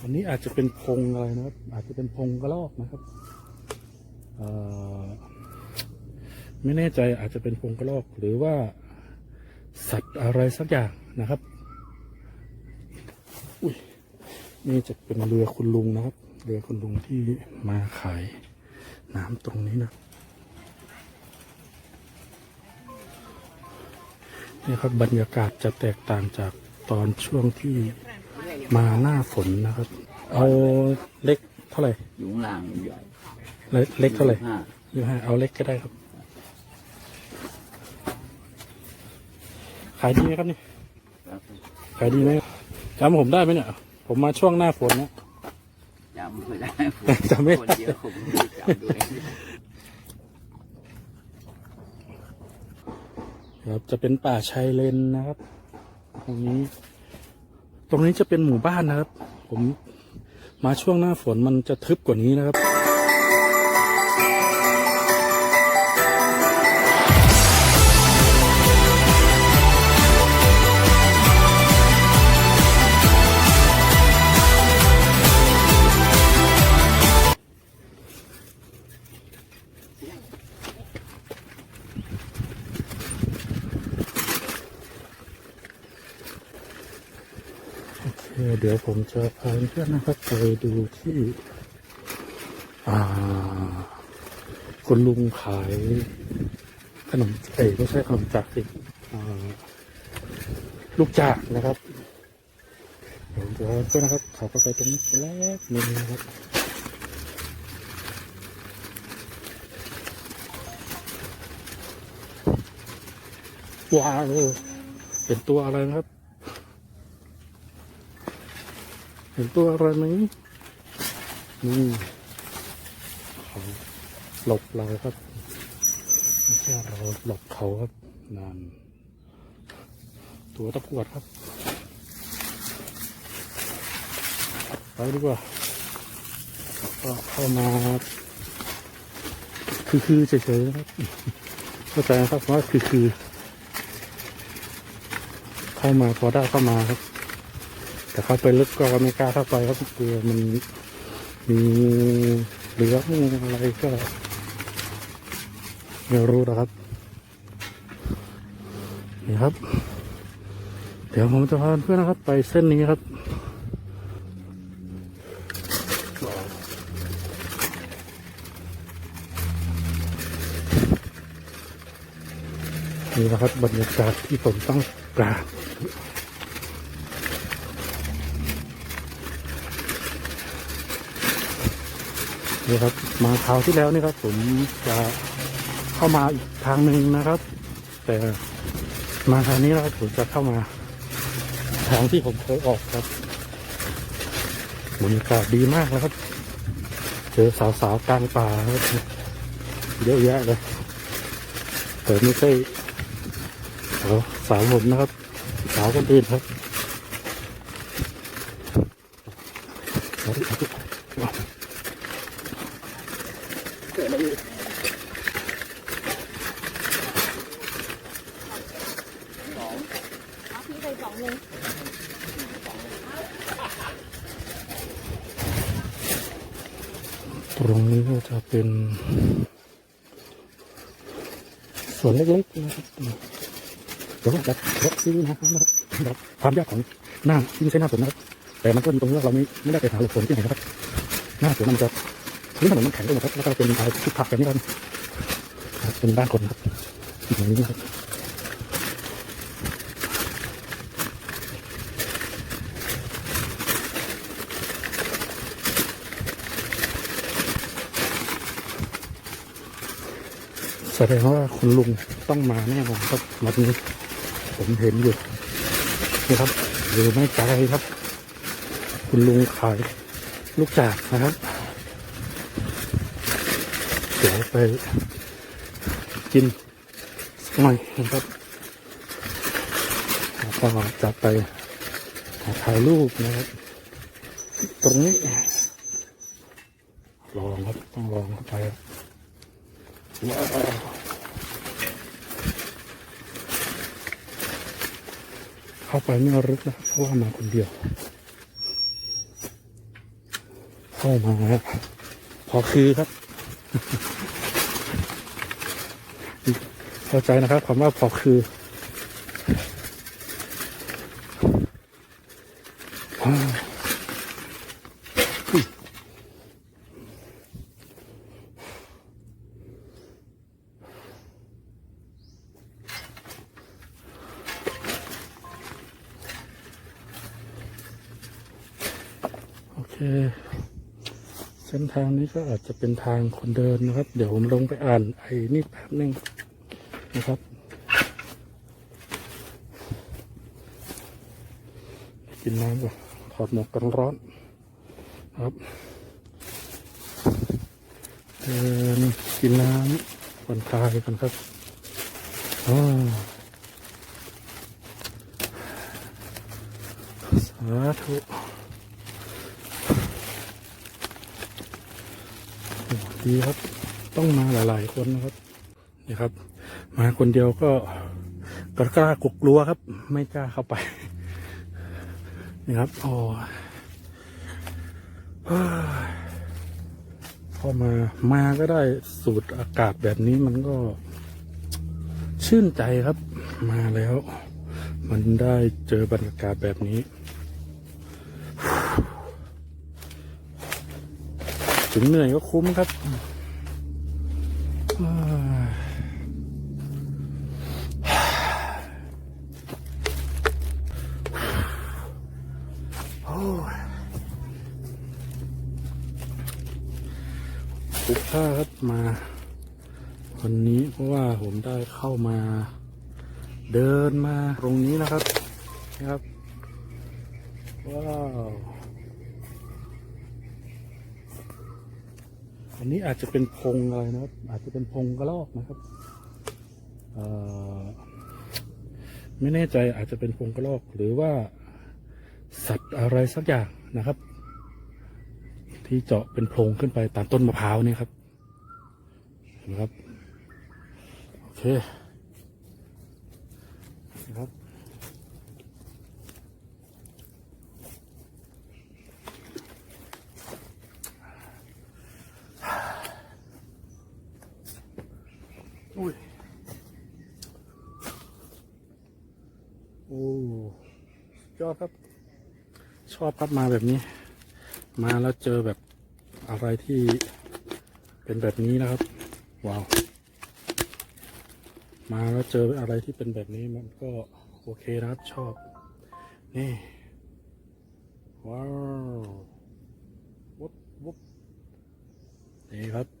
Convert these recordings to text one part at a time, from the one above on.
อันนี้อาจจะเป็นพงอะไรนะครับ อาจจะเป็นพงกระรอกนะครับไม่แน่ใจอาจจะเป็นพงกระรอก หรือว่าสัตว์อะไรสักอย่างนะครับอุ้ยนี่จะเป็นเรือคุณลุงนะครับ เรือคุณลุงที่มาขายน้ำตรงนี้นะนี่ครับบรรยากาศจะแตกต่างจากตอนช่วงที่ มาหน้าฝนนะครับ เอาเล็กเท่าไหร่อยู่ข้างล่างใหญ่เล็กเล็กเท่าไหร่ห้ายี่ห้าเอาเล็กก็ได้ครับ ขายดีไหมครับนี่ครับขายดีไหมจำผมได้ไหมเนี่ย ผมมาช่วงหน้าฝนนะจำไม่ได้จำไม่คนได้เดียวผมไม่ได้จำด้วยครับจะเป็นป่าชายเลนนะครับ ตรงนี้ ตรงนี้จะเป็นหมู่บ้านนะครับ ผมมาช่วงหน้าฝนมันจะทึบกว่านี้นะครับ ดี๋ยวผมจะพาเพื่อนนะครับไปดูที่ อ่าคุณลุงขายขนมเอ้ไม่ใช่ขนมจากสิอ่าลูกจากนะครับเดี๋ยวจะเพื่อนนะครับเขาก็ไปตรงนี้แรกนึงนะครับว้าวเป็นตัวอะไรนะครับ เห็นตัวอะไรไหมนี่เขาหลบเราครับไม่ใช่เราหลบเขาครับนั่นตัวตะกวดครับ ไปดีกว่าก็เข้ามาคือคือๆเฉยๆนะครับเข้าใจนะครับว่าคือคือๆเข้ามาพอได้เข้ามาครับ แต่เข้าไปลึกก็ไม่กล้าเข้าไปครับกลัวมันมีเหลืออะไรก็ไม่รู้นะครับนี่ครับ เดี๋ยวผมจะพาเพื่อนนะครับ ไปเส้นนี้ครับนี่นะครับบรรยากาศที่ผมต้องการ นี่ครับ มาคราวที่แล้วนี่ครับ ผมจะเข้ามาอีกทางหนึ่งนะครับ แต่มาทางนี้นะครับผมจะเข้ามา ทางที่ผมเคยออกครับบรรยากาศดีมากนะครับ เจอสาวๆกลางป่าครับเยอะแยะเลยแต่ไม่ใช่สาวสาวผมนะครับ สาวคนอื่นครับ เอาพี่ไปสองเลยตรงนี้ก็จะเป็นสวนเล็กๆนะครับเดี๋ยวแบบรถซื้อนะครับแบบความยากของหน้าที่ไม่ใช่หน้าสวนนะครับแต่มันก็มีตรงนี้ว่เราไม่ไม่ได้ไปหาหลบฝนที่ไหนนะครับ หน้าสวนมันจะ นี่ถนนมันแข็งด้วยนะครับแล้วก็เป็นอะไรที่ผักแบบนี้ครับเป็นบ้านคนครับอย่างนี้นะครับแสดงว่าคุณลุงต้องมาแน่นอนครับวันนี้ผมเห็นอยู่นี่ครับหรือไม่ไกลครับ คุณลุงขายลูกจากนะครับ ไปกินสักหน่อยนะครับแล้วก็จะไปถ่ายรูปนะครับ ตรงนี้ ลองครับ ต้องลองเข้าไปว้าวเข้าไปไม่ลึกนะครับเพราะว่ามาคนเดียว เข้ามาพอคือครับ เข้าใจนะครับคำว่าพอคือโอเค เส้นทางนี้ก็อาจจะเป็นทางคนเดินนะครับ เดี๋ยวผมลงไปอ่านไอ้นี่แป๊บนึงนะครับ กินน้ำก่อนถอดหมวกกันร้อนครับเดินกินน้ำผ่อนคลายกันครับอ้าวสาธุ โอ้ดีครับ ต้องมาหลาย ๆ คนนะครับนี่ครับ มาคนเดียวก็กล้ากลัวกลัวครับ ไม่กล้าเข้าไปนี่ครับโอ้เฮ้ยพอมามาก็ได้สูดอากาศแบบนี้มันก็ ชื่นใจครับ มาแล้ว มันได้เจอบรรยากาศแบบนี้ ถึงเหนื่อยก็คุ้มครับโอ้ยคุ้มค่าครับมาวันนี้เพราะว่าผมได้เข้ามาเดินมาตรงนี้นะครับนะครับว้าว อันนี้อาจจะเป็นพงอะไรนะครับ อาจจะเป็นพงกระลอกนะครับไม่แน่ใจอาจจะเป็นพงกระลอก หรือว่าสัตว์อะไรสักอย่างนะครับ ที่เจาะเป็นโพรงขึ้นไปตามต้นมะพร้าวนี่ครับเห็นะครับ โอเคนะครับ อุ้ย โอ้ยอดครับ ช อบครับมาแบบนี้ มาแล้วเจอแบบอะไรที่เป็นแบบนี้นะครับ ว้าว มาแล้วเจออะไรที่เป็นแบบนี้มันก็โอเคนะครับชอบ นี่ ว้าววุบวุบนี่ครับ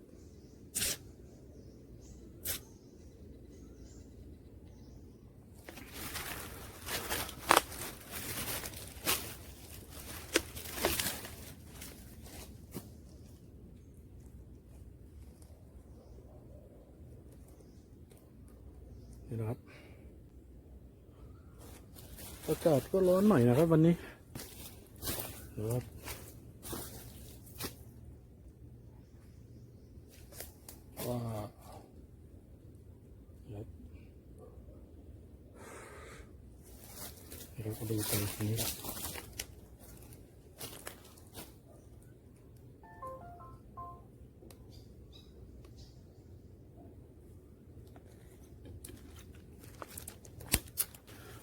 นะครับอากาศก็ร้อนหน่อยนะครับ วันนี้นะครับว่าวครับเดี๋ยวเราก็ดูตรงนี้ละ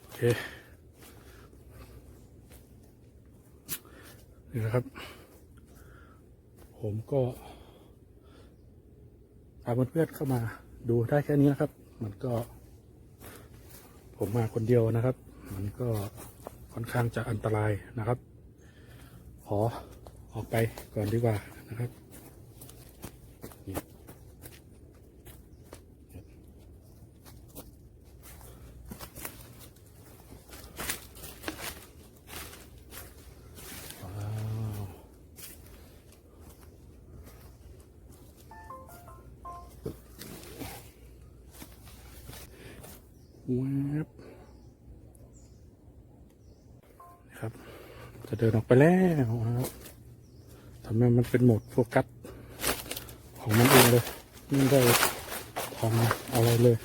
โอเค นี่นะครับ ผม ก็พาเพื่อนๆเข้ามาดูได้แค่นี้นะครับ มันก็ ผมมาคนเดียวนะครับ มันก็ค่อนข้างจะอันตรายนะครับ ขอออกไปก่อนดีกว่านะครับนี่ว้าวแวบนะครับ จะเดิน ออกไปแล้วนะครับทำไมมันเป็นโหมดโฟกัสของมันเองเลย ไม่ได้ทำอะไรเลย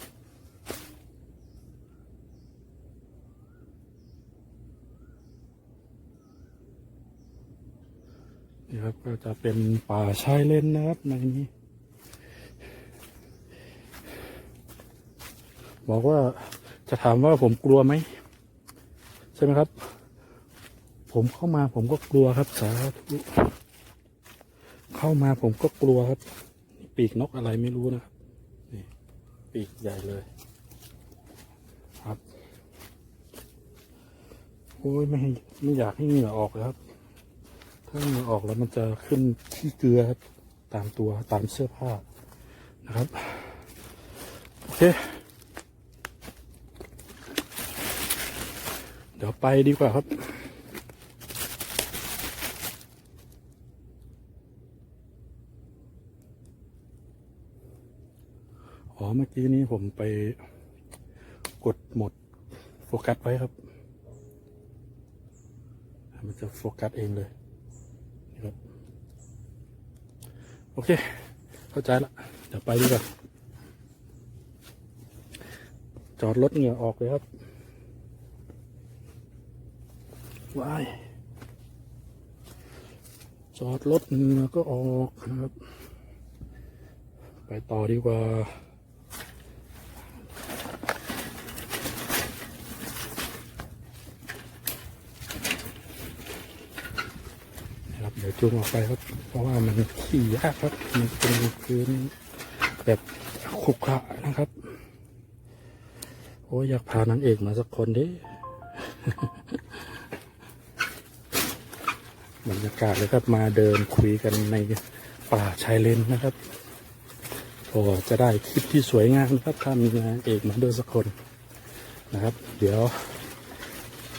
นี่ครับก็จะเป็นป่าชายเลนนะครับในนี้ บอกว่าจะถามว่าผมกลัวไหม ใช่ไหมครับ ผมเข้ามาผมก็กลัวครับสาธุเข้ามาผมก็กลัวครับ ปีกนกอะไรไม่รู้นะครับนี่ปีกใหญ่เลย ครับโอ้ยไม่ไม่อยากให้เหงื่อออกเลยครับ ถ้าเหงื่อออกแล้วมันจะขึ้นขี้เกลือครับตามตัวตามเสื้อผ้านะครับ โอเค เดี๋ยวไปดีกว่าครับ อ๋อเมื่อกี้นี้ผมไปกดหมดโฟกัสไว้ครับ มันจะโฟกัสเองเลยนี่ครับโอเค เข้าใจละเดี๋ยวไปดีกว่าจอดรถเหงื่อออกเลยครับว้ายจอดรถเหงื่อก็ออกนะครับ ไปต่อดีกว่า นะครับเดี๋ยว จูงออกไปครับ เพราะว่ามันขี่ยากครับ มันเป็นพื้นแบบขรุขระนะครับ โอ้ยอยากพานางเอกมาสักคนดิบรรยากาศเลยครับมาเดินคุยกันในป่าชายเลนนะครับก็จะได้คลิปที่สวยงามครับถ้ามีนางเอกมาด้วยสักคนนะครับ เดี๋ยว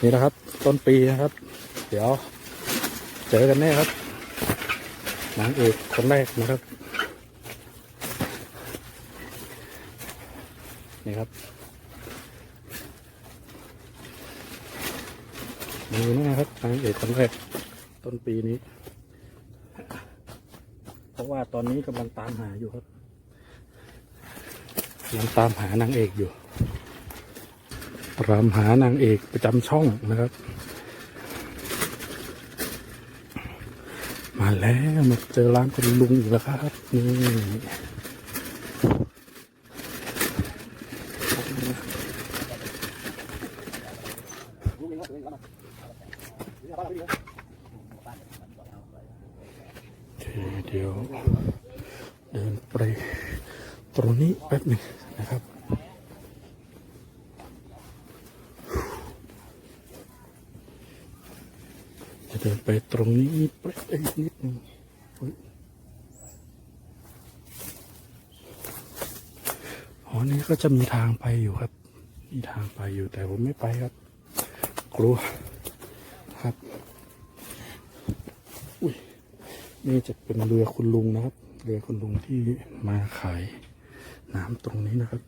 นี่นะครับ ต้นปีนะครับ เดี๋ยว เจอกันแน่ครับ นางเอกคนแรกนะครับ นี่ครับดูนะครับนางเอกคนแรก ต้นปีนี้ เพราะว่าตอนนี้กำลังตามหาอยู่ครับกำลังตามหานางเอกอยู่ตามหานางเอกประจำช่องนะครับ มา แล้วมาเจอร้านคนลุงอีกแล้วครับนี่เคเดี๋ยว เดินไปตรงนี้แป๊บหนึ่งนะครับ เดินไปตรงนี้แป๊บอีกนิดหนึงอ๋อนี่ก็จะมีทางไปอยู่ครับ มีทางไปอยู่แต่ผมไม่ไปครับ กลัวครับ อุ้ยนี่จะเป็นเรือคุณลุงนะครับ เรือคุณลุงที่มาขายน้ำตรงนี้นะครับ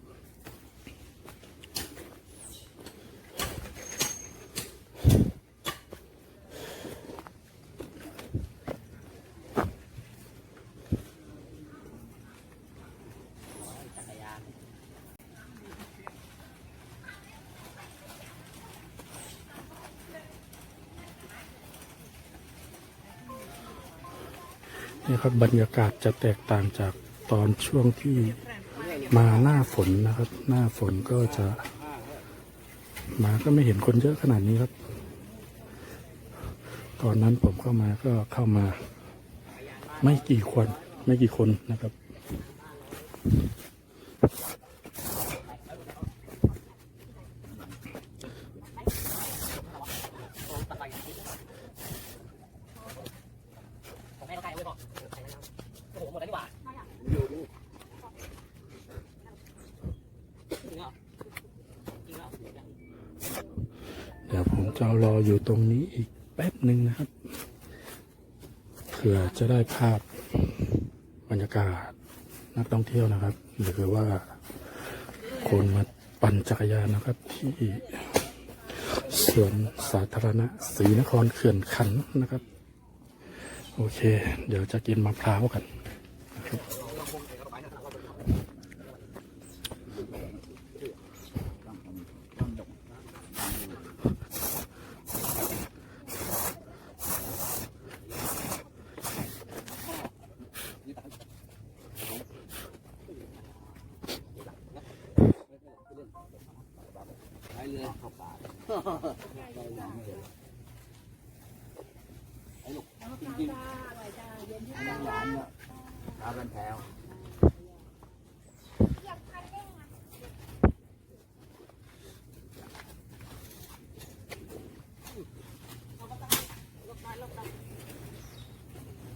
นี่ครับบรรยากาศจะแตกต่างจากตอนช่วงที่มาหน้าฝนนะครับ หน้าฝนก็จะ มาก็ไม่เห็นคนเยอะขนาดนี้ครับ ตอนนั้นผมเข้ามาก็เข้ามา ไม่กี่คน ไม่กี่คนนะครับ ผมให้เขาใครไว้บอกโอ้โหหมดแล้วดีกว่าจริงเหรอจริงเหรอ เดี๋ยวผมจะรออยู่ตรงนี้อีกแป๊บหนึ่งนะครับ เผื่อจะได้ภาพบรรยากาศนักท่องเที่ยวนะครับ หรือว่าคนมาปั่นจักรยานนะครับ ที่ สวนสาธารณะศรีนครเขื่อนขันนะครับ โอเค เดี๋ยวจะกินมะพร้าวกันนะครับ เลยเข้าป่าไอ้ลูกจริงๆอันนั้นหวานเนี่ยตาเป็นแถว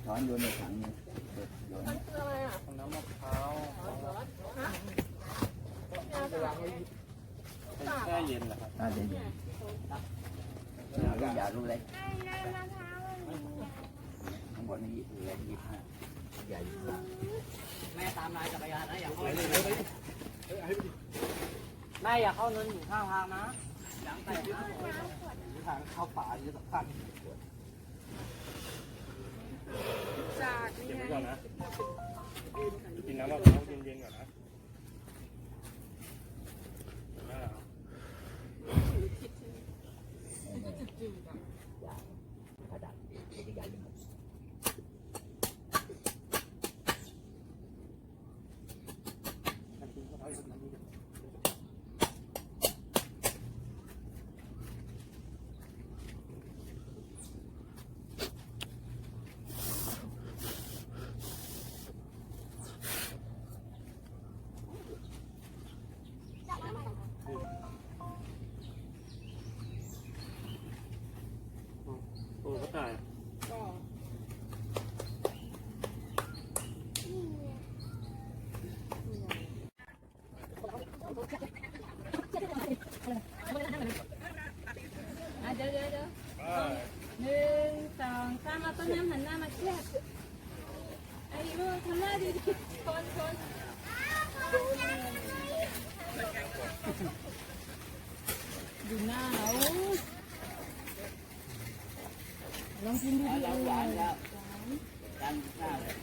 ช้อนโยนในถังนี่โยนเนี่ย แช่เย็นเหรอครับน่าจะเย็นเราก็อยากรู้เลยข้างบนนี่เหลือยี่ห้าใหญ่มากแม่ตามนายจักรยานนะอย่าเข้าแม่อย่าเข้าเนินอยู่ข้างทางนะยางแตกนะทางเข้าป่าเยอะสักพันเก็บไว้ก่อนนะกินน้ำมะพร้าวเย็นๆก่อนนะได้เหรอ กระดาษใหญ่ๆเลย โอ้ก็ตาย อะเดี๋ยวเดี๋ยวเดี๋ยวหนึ่งสองสามเอาต้นน้ำหันหน้ามาเทียบไอ้ลูกทำหน้าดีดีคนคนดูหน้าโอ้ลองกินดูดิ แล้วหวานแล้วดันหน้าเลย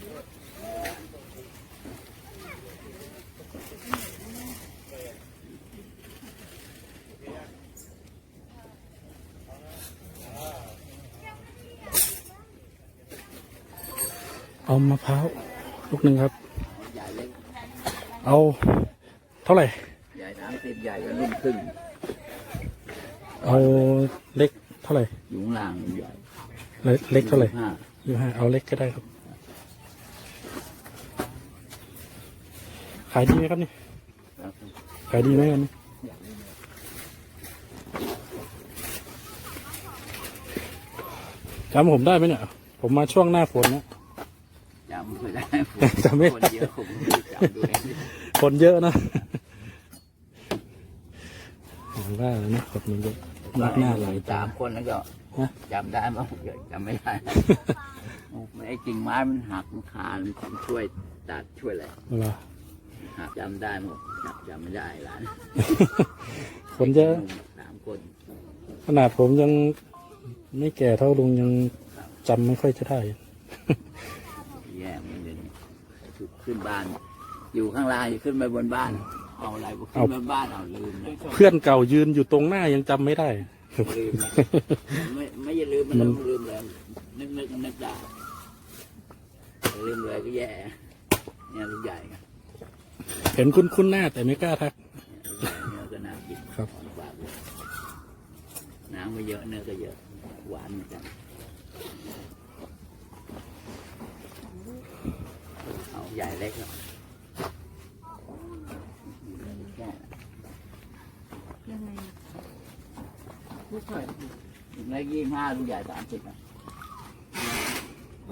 เอามะพร้าวลูกหนึ่งครับใหญ่เล็กเอาเท่าไหร่ ใหญ่สามสิบใหญ่กว่ารุ่นครึ่งเอาเล็กเท่าไหร่อยู่ข้างล่างใหญ่เล็กเล็กเท่าไหร่ห้ายี่ห้าเอาเล็กก็ได้ครับ ขายดีไหมครับนี่ครับขายดีไหมกันนี่จำผมได้ไหมเนี่ย ผมมาช่วงหน้าฝนนะจำไม่ได้ จำไม่คนได้เยอะผมไม่รู้จำด้วยคนเยอะนะผมว่าแล้วนะคนมันเยอะมากหน้าหลายตาสามคนแล้วก็ฮะจำได้มั้งเยอะจำไม่ได้โอ้ไอ้กิ่งไม้มันหักมันขาดมันช่วยตัดช่วยอะไรเวลาหักจำได้หมดจำจำไม่ได้หลานคนเยอะสามคน ขนาดผมยังไม่แก่เท่าลุงยังจำไม่ค่อยจะได้แย่มันเลย ขึ้นบ้าน อยู่ข้างล่างอยู่ขึ้นไปบนบ้าน เอาอะไรขึ้นบนบ้านเอาลืมเลยเพื่อนเก่ายืนอยู่ตรงหน้ายังจำไม่ได้ ลืมนะไม่ไม่อย่าลืมมันมันลืมเลยนึกนึกนึกได้ลืมเลยก็แย่เนี่ยลูกใหญ่ครับเห็นคุ้นคุ้นๆหน้าแต่ไม่กล้าทัก เนื้อก็น่ากินครับ หวานเลยน้ำไม่เยอะเนื้อก็เยอะหวานเหมือนกันเอา ใหญ่เล็กครับแค่ยังไงลูกเล็กยี่ห้าลูกใหญ่สามสิบอะ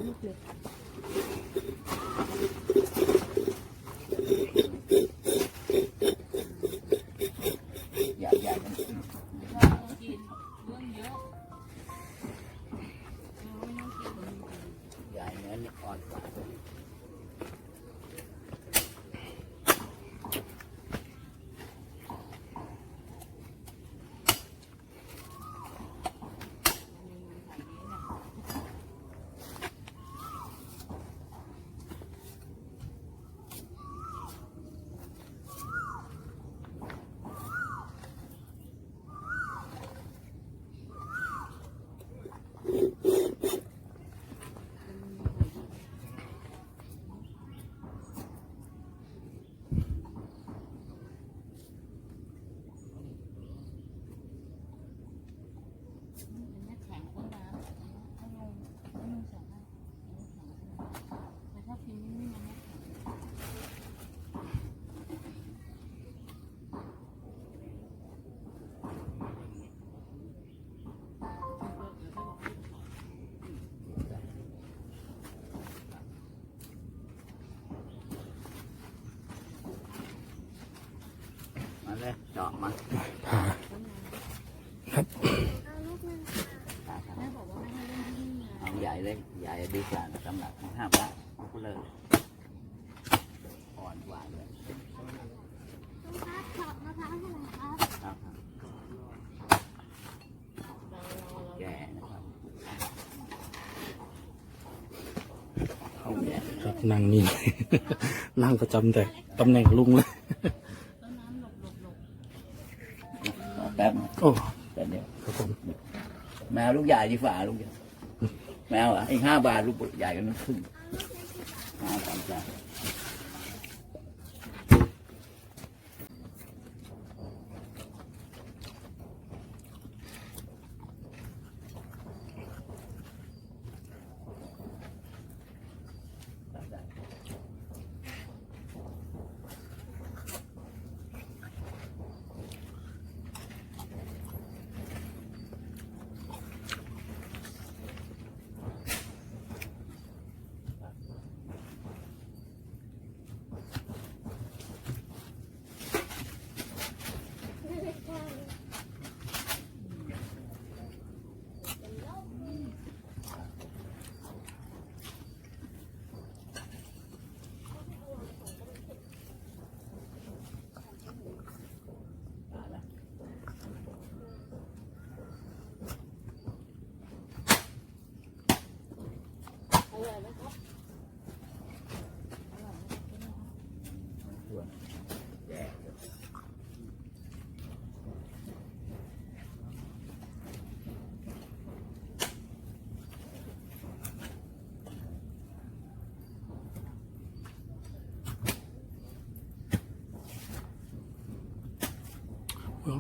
ลูกเล็ก ใหญ่ใหญ่กัน กินเรื่องเยอะ ใหญ่เนื้อนี่อ่อนกว่า เลยเจาะมาผ่าครับแม่บอกว่าไม่ให้เล่นที่นี่ไงเอาใหญ่เลยใหญ่ดีกว่าสำหรับห้ามละก็เลยอ่อนกว่าเลยครับแก่นะครับแก่ครับนั่งนี่นั่งประจำแต่ตำแหน่งลุงเลย แป๊บโอ้แป๊บเดียวครับผมแมวลูกใหญ่ดีฝ่าลูกใหญ่แมวอะอีกห้าบาทลูกใหญ่กันนั้นครึ่งห้าสามจาน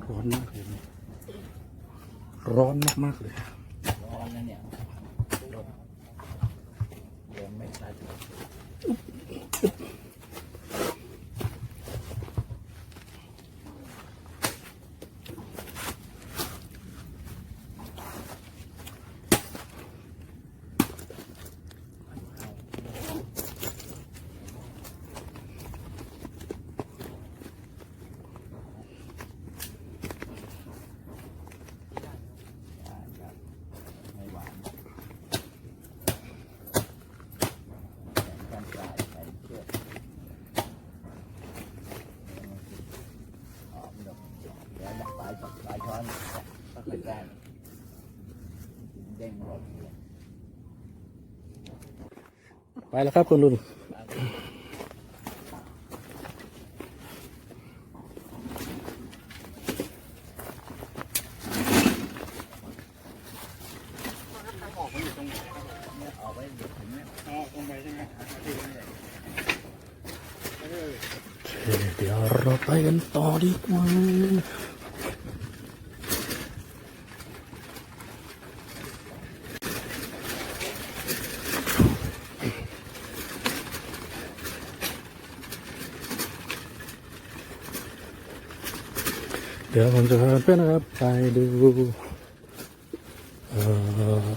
ร้อนมากเลย ร้อนมากๆเลย ร้อนแล้วเนี่ยลมลมไม่ตัด ไม่หวานแกงกายใส่เชือกหอมดอกเดี๋ยวดักปลายปลายช้อนก็ค่อยแกล้งเด้งหมดเลย ไปแล้วครับคุณลุง ออกมันอยู่ตรงไหนครับ เอาไว้เดี๋ยวถึงเนี่ย อ๋อตรงไปใช่ไหมที่นี่เออ โอเคเดี๋ยวเราไปกันต่อดีกว่า เดี๋ยวผมจะพาเพื่อนนะครับ ไปดูเอ่อ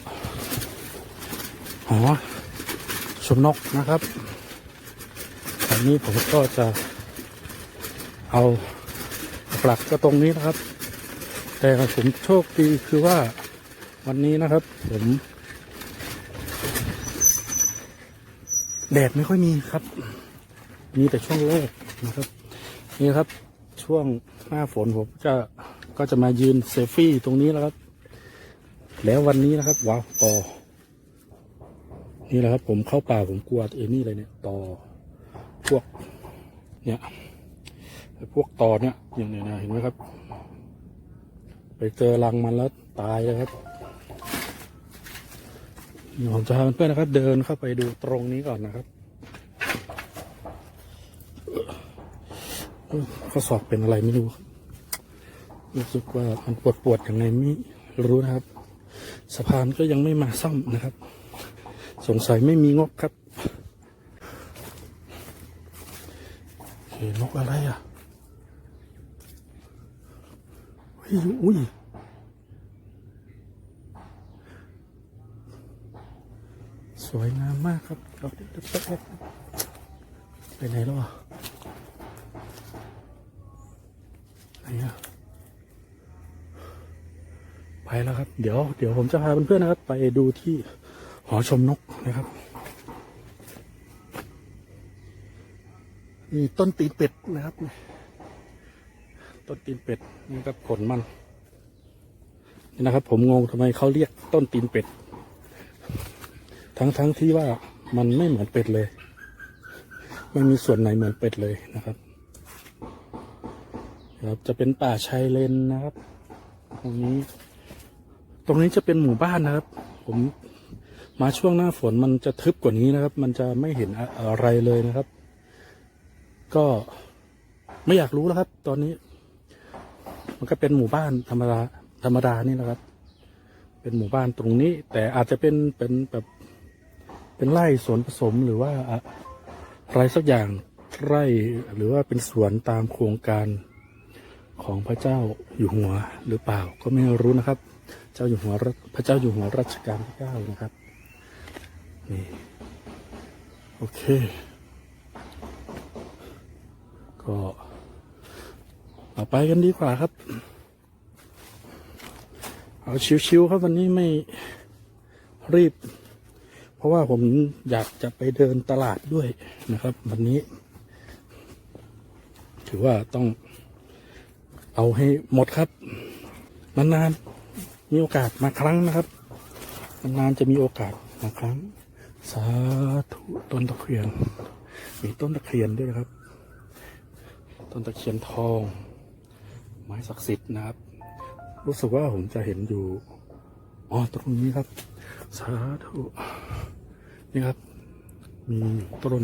หอชมนกนะครับอันนี้ผมก็จะเอาหลักก็ตรงนี้นะครับ แต่ผมโชคดีคือว่าวันนี้นะครับ ผมแดดไม่ค่อยมีครับ มีแต่ช่วงแรกนะครับ นี่ครับช่วง หน้าฝนผมจะก็จะมายืนเซลฟี่ตรงนี้แล้วครับ แล้ววันนี้นะครับว้าวต่อ นี่แหละครับ ผมเข้าป่าผมกลัวเอนี่เลยเนี่ยต่อพวก เนี่ยพวกต่อเนี่ยอย่างเนี้ยนะเห็นไหมครับ ไปเจอรังมันแล้วตายเลยครับผมจะพาเพื่อนๆนะครับ เดินเข้าไปดูตรงนี้ก่อนนะครับเอ้ย ข้อสอบเป็นอะไรไม่รู้รู้สึกว่ามันปวดปวดๆยังไงไม่รู้นะครับ สะพานก็ยังไม่มาซ่อมนะครับ สงสัยไม่มีงบครับเห็นนกอะไรอะเฮ้ยอุ้ยสวยงามมากครับเอาเดี๋ยวแป๊บๆไปไหนแล้วอะ เนี่ไปแล้วครับ เดี๋ยวเดี๋ยวผมจะพาเพื่อนๆนะครับ ไปดูที่หอชมนกนะครับนี่ต้นตีนเป็ดนะครับ ต้นตีนเป็ดนี่ครับผลมันนี่นะครับ ผมงงทำไมเขาเรียกต้นตีนเป็ด ทั้งทั้งที่ว่ามันไม่เหมือนเป็ดเลย ไม่มีส่วนไหนเหมือนเป็ดเลยนะครับ ครับจะเป็นป่าชายเลนนะครับ ตรงนี้ ตรงนี้จะเป็นหมู่บ้านนะครับ ผมมาช่วงหน้าฝนมันจะทึบกว่านี้นะครับ มันจะไม่เห็นอะอะไรเลยนะครับ ก็ไม่อยากรู้แล้วครับ ตอนนี้ มันก็เป็นหมู่บ้านธรรมดาธรรมดานี่นะครับ เป็นหมู่บ้านตรงนี้ แต่อาจจะเป็นเป็นแบบเป็นไร่สวนผสมหรือว่าอะไรสักอย่างไร่หรือว่าเป็นสวนตามโครงการ ของพระเจ้าอยู่หัวหรือเปล่าก็ไม่รู้นะครับ เจ้าอยู่หัวพระเจ้าอยู่หัวรัชกาลที่เก้านะครับนี่โอเค ก็เอาไปกันดีกว่าครับ เอาชิวๆครับวันนี้ไม่รีบ เพราะว่าผมอยากจะไปเดินตลาดด้วยนะครับ วันนี้ ถือว่าต้อง เอาให้หมดครับ นานๆมีโอกาสมาครั้งนะครับ นานๆจะมีโอกาสมาครั้ง สาธุต้นตะเคียน มีต้นตะเคียนด้วยนะครับ ต้นตะเคียนทอง ไม้ศักดิ์สิทธิ์นะครับ รู้สึกว่าผมจะเห็นอยู่อ๋อตรงนี้ครับ สาธุนี่ครับ มีต้น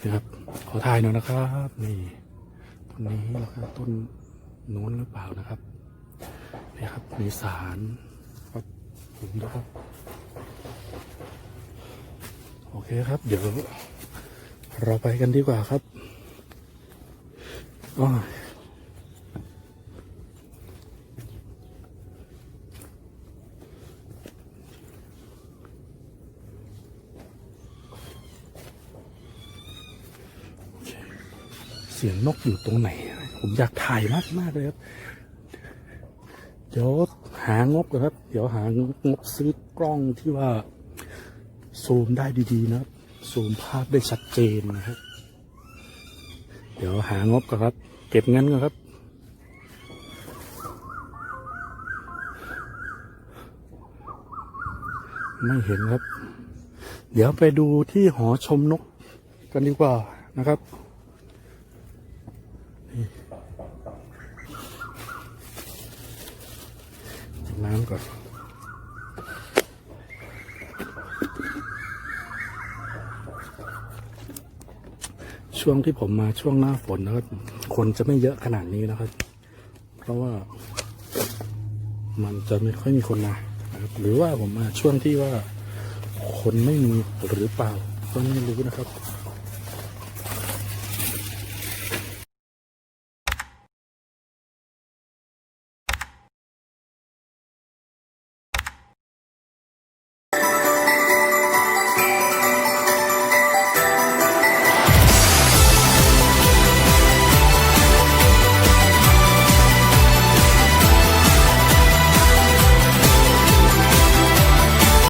นี่ครับ ขอถ่ายหน่อยนะครับ นี่ต้นนี้แล้วก็ต้น นู้นหรือเปล่านะครับนี่ครับมีสารครับผมนะครับ โอเคครับ เดี๋ยวเราไปกันดีกว่าครับอ้อยเสียงนกอยู่ตรงไหน ผมอยากถ่ายมากมากเลยครับ เดี๋ยวหางบก่อนครับ เดี๋ยวหางบซื้อกล้องที่ว่า ซูมได้ดีๆนะครับซูมภาพได้ชัดเจนนะครับ เดี๋ยวหางบก่อนครับ เก็บเงินก่อนครับไม่เห็นครับ เดี๋ยวไปดูที่หอชมนกกันดีกว่านะครับนี่กิน น้ำก่อนช่วงที่ผมมาช่วงหน้าฝนนะครับคนจะไม่เยอะขนาดนี้นะครับ เพราะว่ามันจะไม่ค่อยมีคนมานะครับ หรือว่าผมมาช่วงที่ว่าคนไม่มีหรือเปล่าก็ไม่รู้นะครับ